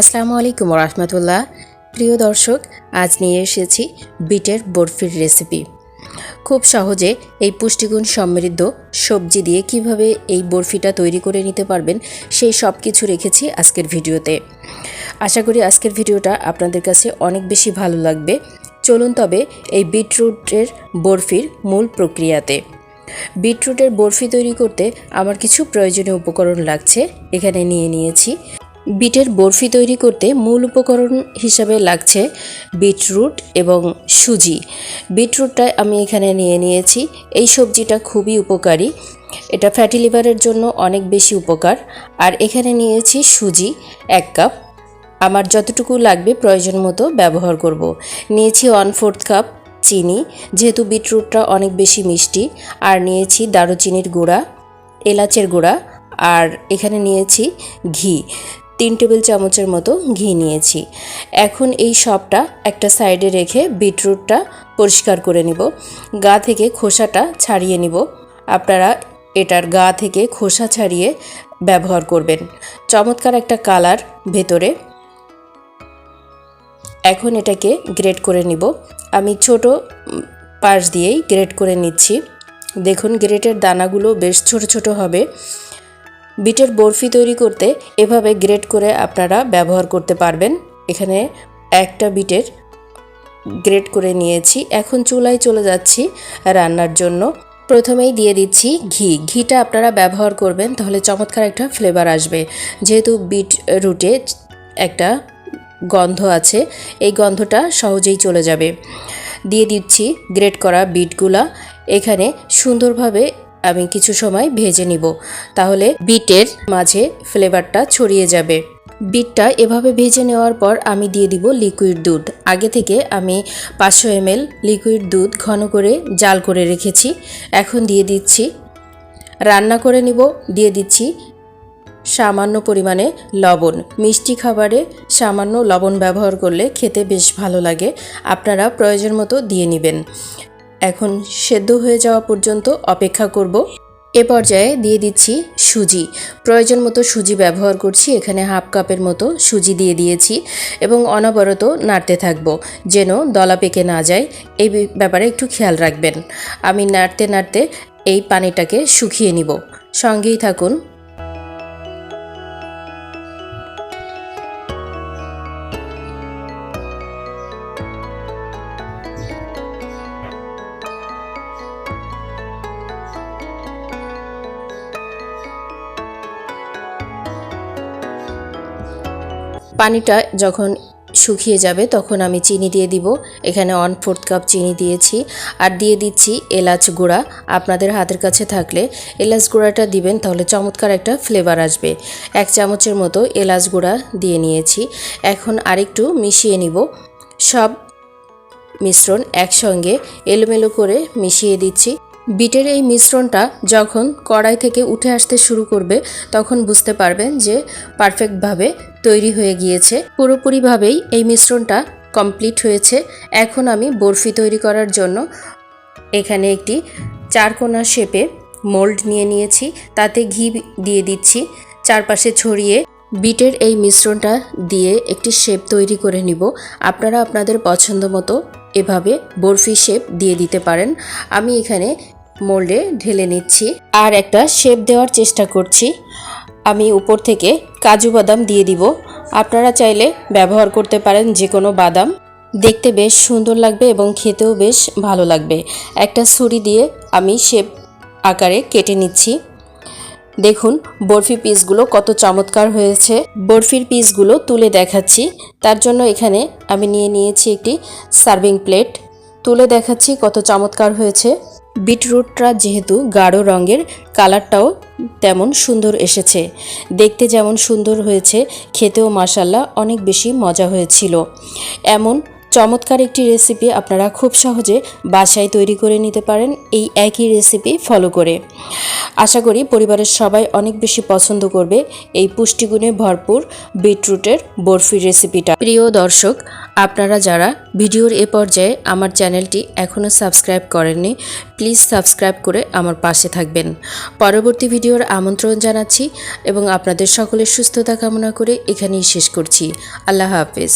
আসসালামু আলাইকুম রহমতুল্লাহ প্রিয় দর্শক, আজ নিয়ে এসেছি বিটের বরফির রেসিপি খুব সহজে এই পুষ্টিগুণ সমৃদ্ধ সবজি দিয়ে কীভাবে এই বরফিটা তৈরি করে নিতে পারবেন, সেই সব কিছু রেখেছি আজকের ভিডিওতে। আশা করি আজকের ভিডিওটা আপনাদের কাছে অনেক বেশি ভালো লাগবে। চলুন তবে এই বিটরুটের বরফির মূল প্রক্রিয়াতে। বিটরুটের বরফি তৈরি করতে আমার কিছু প্রয়োজনীয় উপকরণ লাগছে, এখানে নিয়ে নিয়েছি বিটের বরফি তৈরি করতে মূল উপকরণ হিসাবে লাগছে বিটরুট এবং সুজি। বিটরুটটা আমি এখানে নিয়ে নিয়েছি। এই সবজিটা খুবই উপকারী। এটা ফ্যাটি লিভারের জন্য অনেক বেশি উপকার। আর এখানে নিয়েছি সুজি, এক কাপ। আমার যতটুকু লাগবে প্রয়োজন মতো ব্যবহার করব। নিয়েছি ওয়ান ফোর্থ কাপ চিনি, যেহেতু বিটরুটটা অনেক বেশি মিষ্টি। আর নিয়েছি দারুচিনির গুঁড়া, এলাচের গুঁড়া। আর এখানে নিয়েছি ঘি। তিন টেবিল চামচের মতো ঘি নিয়েছি। এখন এই সবটা একটা সাইডে রেখে বিটরুটটা পরিষ্কার করে নিব। গা থেকে খোসাটা ছাড়িয়ে নিব। আপনারা এটার গা থেকে খোসা ছাড়িয়ে ব্যবহার করবেন। চমৎকার একটা কালার ভেতরে। এখন এটাকে গ্রেট করে নিব। আমি ছোট পাশ দিয়েই গ্রেট করে নিচ্ছি। দেখুন, গ্রেটের দানাগুলো বেশ ছোট ছোট হবে। বিটের বরফি তৈরি করতে এভাবে গ্রেট করে আপনারা ব্যবহার করতে পারবেন। এখানে একটা বিটের গ্রেট করে নিয়েছি। এখন চুলায় চলে যাচ্ছি রান্নার জন্য। প্রথমেই দিয়ে দিচ্ছি ঘি। ঘিটা আপনারা ব্যবহার করবেন, তাহলে চমৎকার একটা ফ্লেভার আসবে। যেহেতু বিট রুটে একটা গন্ধ আছে, এই গন্ধটা সহজেই চলে যাবে। দিয়ে দিচ্ছি গ্রেট করা বিটগুলা। এখানে সুন্দরভাবে আমি কিছু সময় ভেজে নিব, তাহলে বিটের মাঝে ফ্লেভারটা ছড়িয়ে যাবে। বিটটা এভাবে ভেজে নেওয়ার পর আমি দিয়ে দিব লিকুইড দুধ। আগে থেকে আমি পাঁচশো এমএল লিকুইড দুধ ঘন করে জাল করে রেখেছি। এখন দিয়ে দিচ্ছি, রান্না করে নিব, দিয়ে দিচ্ছি সামান্য পরিমাণে লবণ। মিষ্টি খাবারে সামান্য লবণ ব্যবহার করলে খেতে বেশ ভালো লাগে। আপনারা প্রয়োজন মতো দিয়ে নেবেন। এখন সেদ্ধ হয়ে যাওয়া পর্যন্ত অপেক্ষা করব। এ পর্যায়ে দিয়ে দিচ্ছি সুজি। প্রয়োজন মতো সুজি ব্যবহার করছি, এখানে হাফ কাপের মতো সুজি দিয়ে দিয়েছি এবং অনবরত নাড়তে থাকব যেন দলা পেকে না যায়। এই ব্যাপারে একটু খেয়াল রাখবেন। আমি নাড়তে নাড়তে এই পানিটাকে শুকিয়ে নিব। সঙ্গেই থাকুন। পানিটা যখন শুকিয়ে যাবে তখন আমি চিনি দিয়ে দিব। এখানে ওয়ান ফোর্থ কাপ চিনি দিয়েছি। আর দিয়ে দিচ্ছি এলাচ গুঁড়া। আপনাদের হাতের কাছে থাকলে এলাচ গুঁড়াটা দিবেন, তাহলে চমৎকার একটা ফ্লেভার আসবে। এক চামচের মতো এলাচ গুঁড়া দিয়ে নিয়েছি। এখন আরেকটু মিশিয়ে নিব। সব মিশ্রণ একসঙ্গে এলোমেলো করে মিশিয়ে দিচ্ছি। বিটের এই মিশ্রণটা যখন কড়াই থেকে উঠে আসতে শুরু করবে, তখন বুঝতে পারবেন যে পারফেক্টভাবে তৈরি হয়ে গিয়েছে। পুরোপুরিভাবেই এই মিশ্রণটা কমপ্লিট হয়েছে। এখন আমি বরফি তৈরি করার জন্য এখানে একটি চারকোনা শেপে মোল্ড নিয়ে নিয়েছি। তাতে ঘি দিয়ে দিচ্ছি। চারপাশে ছড়িয়ে বিটের এই মিশ্রণটা দিয়ে একটি শেপ তৈরি করে নিব। আপনারা আপনাদের পছন্দ মতো এভাবে বরফি শেপ দিয়ে দিতে পারেন। আমি এখানে মোল্ডে ঢেলে নিচ্ছি। আর একটা শেপ দেওয়ার চেষ্টা করছি। আমি উপর থেকে কাজু বাদাম দিয়ে দিব। আপনারা চাইলে ব্যবহার করতে পারেন যে কোনো বাদাম। দেখতে বেশ সুন্দর লাগবে এবং খেতেও বেশ ভালো লাগবে। একটা ছুরি দিয়ে আমি শেপ আকারে কেটে নিচ্ছি। দেখুন, বরফি পিসগুলো কত চমৎকার হয়েছে। বরফির পিসগুলো তুলে দেখাচ্ছি। তার জন্য এখানে আমি নিয়ে নিয়েছি একটি সার্ভিং প্লেট। তুলে দেখাচ্ছি কত চমৎকার হয়েছে। বিটরুটটা যেহেতু গাঢ় রঙের, কালারটাও তেমন সুন্দর এসেছে। দেখতে যেমন সুন্দর হয়েছে, খেতেও মাসাল্লাহ অনেক বেশি মজা হয়েছিল। এমন চমৎকার একটি রেসিপি আপনারা খুব সহজে বাসায় তৈরি করে নিতে পারেন এই একই রেসিপি ফলো করে। আশা করি পরিবারের সবাই অনেক বেশি পছন্দ করবে এই পুষ্টিগুণে ভরপুর বিটরুটের বরফি রেসিপিটা প্রিয় দর্শক, আপনারা যারা ভিডিওর এ পর্যায়ে আমার চ্যানেলটি এখনও সাবস্ক্রাইব করেননি প্লিজ সাবস্ক্রাইব করে আমার পাশে থাকবেন। পরবর্তী ভিডিওর আমন্ত্রণ জানাচ্ছি এবং আপনাদের সকলের সুস্থতা কামনা করে এখানেই শেষ করছি। আল্লাহ হাফেজ।